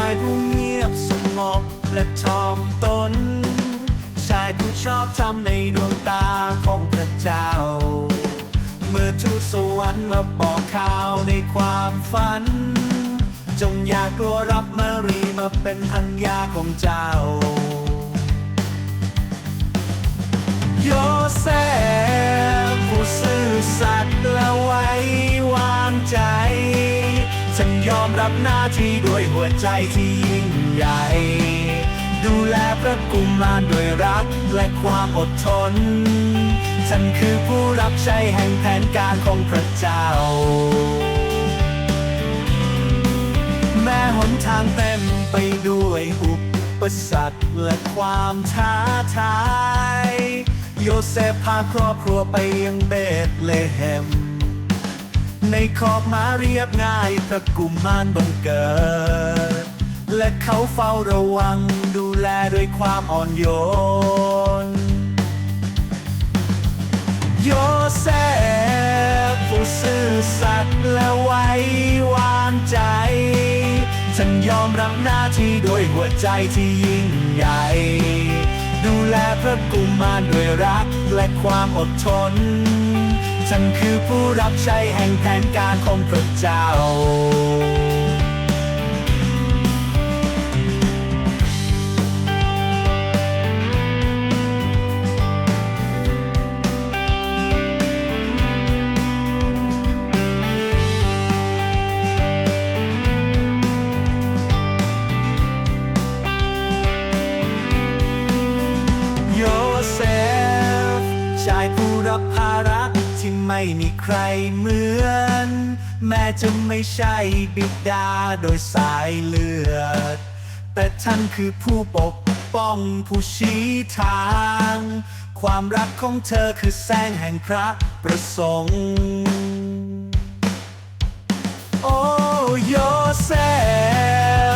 ไม้ผู้เงียบสงบและทอมตน ชายผู้ชอบทำในดวงตาของพระเจ้า เมื่อทูตสวรรค์มาบอกข่าวในความฝัน จงอย่ากลัวรับมารีมาเป็นพันยาของเจ้า โยเซฟ รับหน้าที่ด้วยหัวใจที่ยิ่งใหญ่ ดูแลพระกุมารด้วยรักและความอดทน ฉันคือผู้รับใช้แห่งแผนการของพระเจ้า แม้หนทางเต็มไปด้วยอุปสรรคและความท้าทาย โยเซฟพาครอบครัวไปยังเบธเลเฮม ในขอบมาเรียบง่ายพระกุมมารบังเกิด และเขาเฝ้าระวังดูแลด้วยความอ่อนโยน โยเซฟผู้ซื่อสัตย์และไว้วางใจ ฉันยอมรับหน้าที่ด้วยหัวใจที่ยิ่งใหญ่ ดูแลพระกุมารด้วยรักและความอดทน ฉันคือผู้รับใช้แห่งแผนการของพระเจ้า ไม่มีใครเหมือน แม้จะไม่ใช่บิดาโดยสายเลือด แต่ท่านคือผู้ปกป้องผู้ชี้ทาง ความรักของเธอคือแสงแห่งพระประสงค์โอ้โยเซ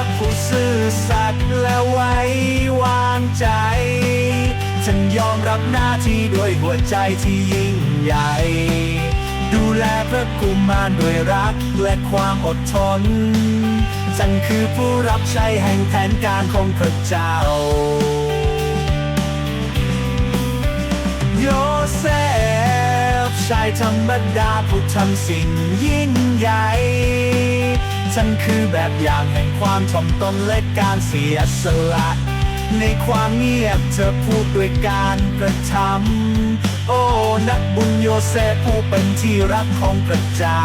ฟผู้ซื่อสัตย์และไว้วางใจ ฉันยอมรับหน้าที่ด้วยหัวใจที่ยิ่งใหญ่ ระกุมารด้วยรักและความอดทนฉันคือผู้รับใช้แห่งแผนการของพระเจ้า โยเซฟชายธรรมดาผู้ทำสิ่งยิ่งใหญ่ฉันคือแบบอย่างแห่งความถ่อมตนและการเสียสละ ในความเงียบเธอพูดด้วยการกระทำโอ้ นักบุญโยเซฟผู้เป็นที่รักของพระเจ้า